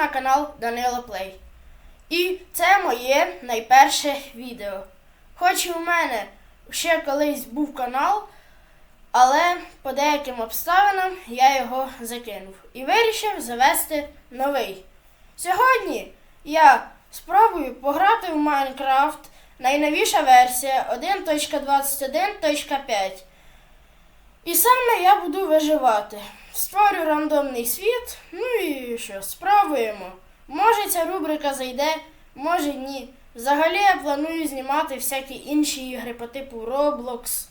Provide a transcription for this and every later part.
на канал Данило Плей. І це моє найперше відео. Хоч і у мене ще колись був канал, але по деяким обставинам я його закинув і вирішив завести новий. Сьогодні я спробую пограти в Майнкрафт найновіша версія 1.21.5. І саме я буду виживати. Створю рандомний світ, ну і що, спробуємо. Може ця рубрика зайде, може ні. Взагалі я планую знімати всякі інші ігри по типу Roblox,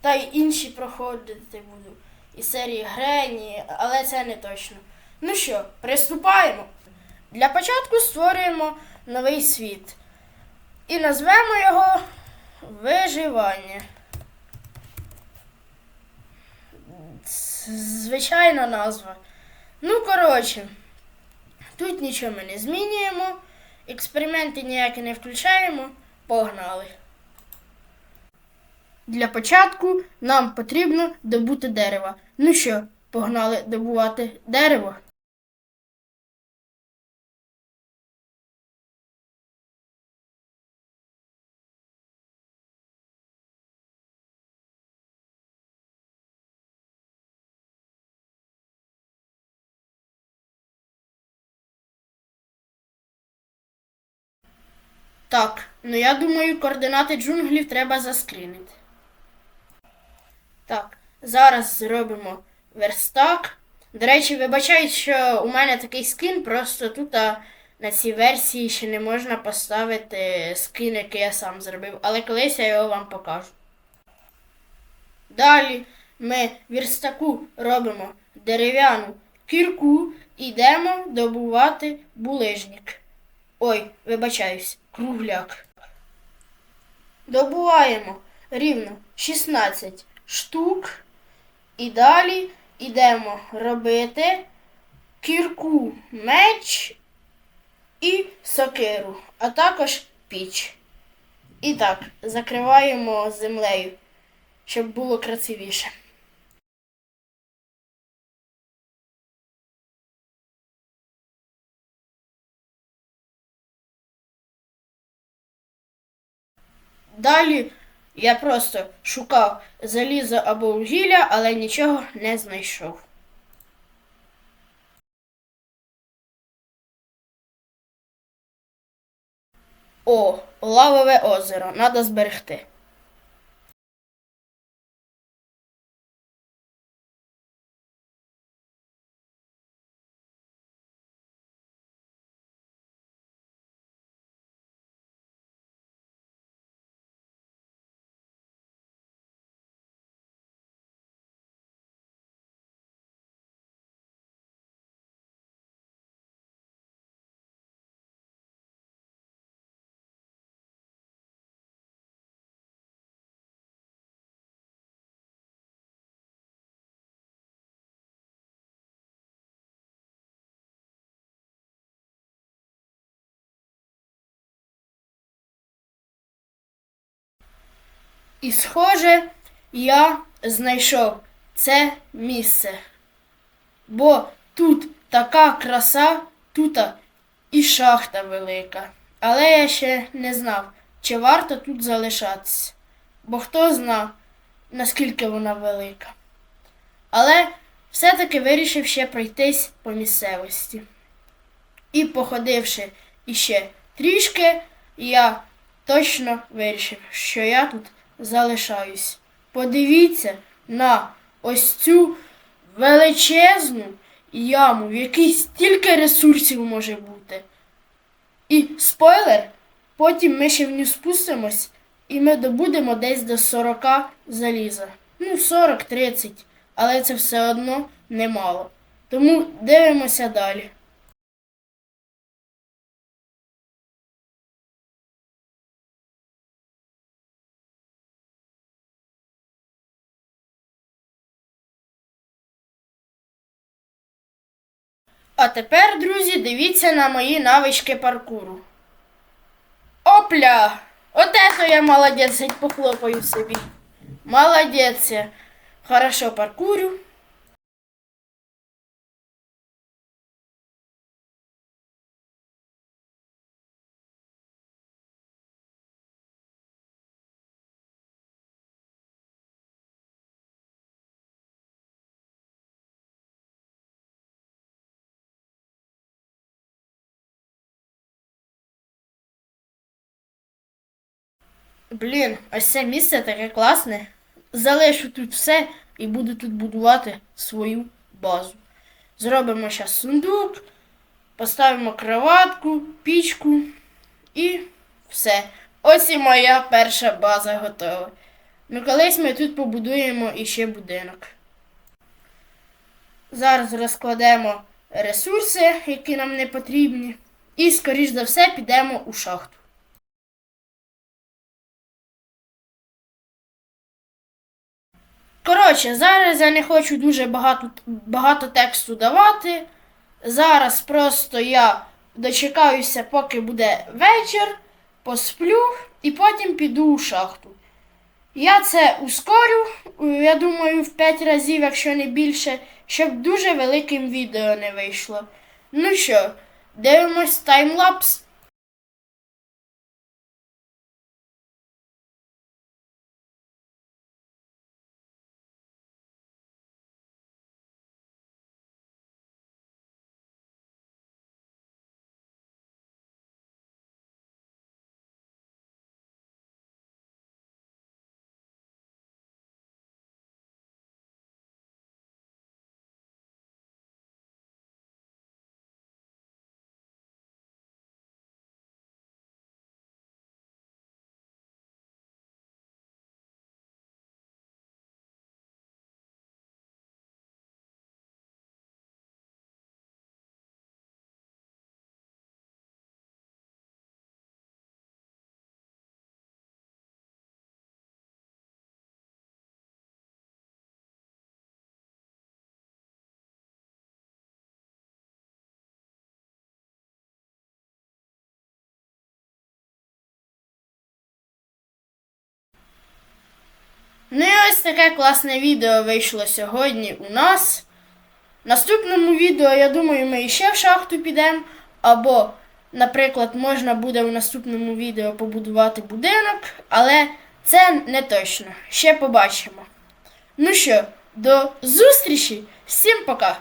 та й інші проходити буду. І серії Грені, але це не точно. Ну що, приступаємо. Для початку створюємо новий світ. І назвемо його Виживання. Звичайна назва. Ну, коротше, тут нічого ми не змінюємо, експерименти ніякі не включаємо, погнали. Для початку нам потрібно добути дерева. Ну що, погнали добувати дерево? Так, ну я думаю, координати джунглів треба заскрінити. Так, зараз зробимо верстак. До речі, вибачайте, що у мене такий скін, просто тут а, на цій версії ще не можна поставити скін, який я сам зробив, але колись я його вам покажу. Далі ми верстаку робимо дерев'яну кірку і йдемо добувати булижник. Ой, вибачаюсь, кругляк. Добуваємо рівно 16 штук. І далі йдемо робити кірку, меч і сокиру, а також піч. І так, закриваємо землею, щоб було красивіше. Далі я просто шукав залізо або вугілля, але нічого не знайшов. О, лавове озеро, треба зберегти. І, схоже, я знайшов це місце. Бо тут така краса, тут і шахта велика. Але я ще не знав, чи варто тут залишатися. Бо хто зна, наскільки вона велика. Але все-таки вирішив ще пройтись по місцевості. І, походивши іще трішки, я точно вирішив, що я тут залишаюсь. Подивіться на ось цю величезну яму, в якій стільки ресурсів може бути. І спойлер, потім ми ще в нього спустимось і ми добудемо десь до 40 заліза. Ну, 40-30, але це все одно немало. Тому дивимося далі. А тепер, друзі, дивіться на мої навички паркуру. Опля! От это я молодець, геть похлопаю собі. Молодець. я. Хорошо паркурю. Блін, ось це місце таке класне. Залишу тут все і буду тут будувати свою базу. Зробимо зараз сундук, поставимо кроватку, пічку і все. Ось і моя перша база готова. Ну, колись ми тут побудуємо іще будинок. Зараз розкладемо ресурси, які нам не потрібні, і, скоріш за все, підемо у шахту. Коротше, зараз я не хочу дуже багато, багато тексту давати. Зараз просто я дочекаюся, поки буде вечір, посплю і потім піду у шахту. Я це ускорю, я думаю, в 5 разів, якщо не більше, щоб дуже великим відео не вийшло. Ну що, дивимось таймлапс. Ну і ось таке класне відео вийшло сьогодні у нас. В наступному відео, я думаю, ми ще в шахту підемо. Або, наприклад, можна буде в наступному відео побудувати будинок, але це не точно. Ще побачимо. Ну що, до зустрічі! Всім пока!